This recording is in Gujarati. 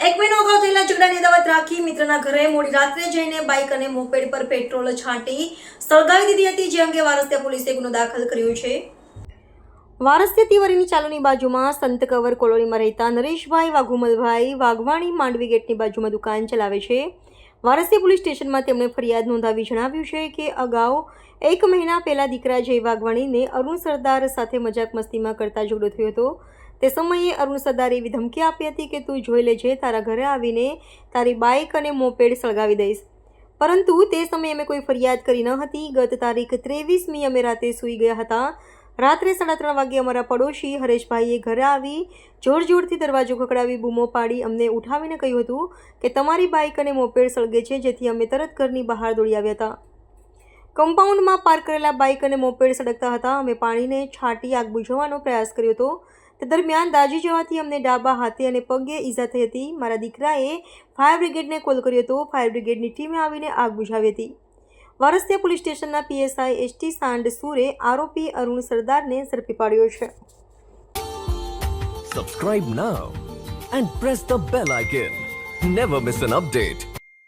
એક મહિનો અગાઉ થયેલા ઝઘડાની અદાવત રાખી મિત્રના ઘરે મોડી રાત્રે જઈને બાઇક અને મોપેડ પર પેટ્રોલ છાંટી સળગાવી દીધી હતી, જે અંગે વારસિયા પોલીસે ગુનો દાખલ કર્યો છે. વારસ્ય તિવારીની ચાલુની બાજુમાં સંત કવર કોલોનીમાં રહેતા નરેશભાઈ વાઘુમલભાઈ વાઘવાણી માંડવી ગેટની બાજુમાં દુકાન ચલાવે છે. વારસ્ય પોલીસ સ્ટેશનમાં તેમણે ફરિયાદ નોંધાવી જણાવ્યું છે કે અગાઉ એક મહિના પહેલા દીકરા જય વાઘવાણીને અરુણ સરદાર સાથે મજાક મસ્તીમાં કરતા ઝઘડો થયો હતો. તે સમયે અરુણ સરદારે એવી ધમકી આપી હતી કે, તું જોઈ લેજે તારા ઘરે આવીને તારી બાઇક અને મોપેડ સળગાવી દઈશ. પરંતુ તે સમયે અમે કોઈ ફરિયાદ કરી ન હતી. ગત તારીખ ત્રેવીસમી અમે રાતે સૂઈ ગયા હતા. રાત્રે સાડા ત્રણ વાગે અમારા પડોશી હરેશભાઈએ ઘરે આવી જોર જોરથી દરવાજો ખકડાવી બૂમો પાડી અમને ઉઠાવીને કહ્યું હતું કે, તમારી બાઇક અને મોપેડ સળગે છે, જેથી અમે તરત ઘરની બહાર દોડી આવ્યા હતા. કમ્પાઉન્ડમાં પાર્ક કરેલા બાઇક અને મોપેડ સળગતા હતા. અમે પાણીને છાંટી આગ બુઝાવવાનો પ્રયાસ કર્યો હતો. દરમિયાન દાજી જવાથી અમને ડાબા હાથે અને પગે ઈજા થઈ હતી. મારા દીકરાએ ફાયર બ્રિગેડને કોલ કર્યો હતો. ફાયર બ્રિગેડની ટીમે આવીને આગ બુઝાવી હતી. વારસિયા પોલીસ સ્ટેશનના પીએસઆઈ એસટી સાંડ સુરે આરોપી અરુણ સરદારને ઝડપી પાડ્યો છે. Subscribe now and press the bell icon never miss an update.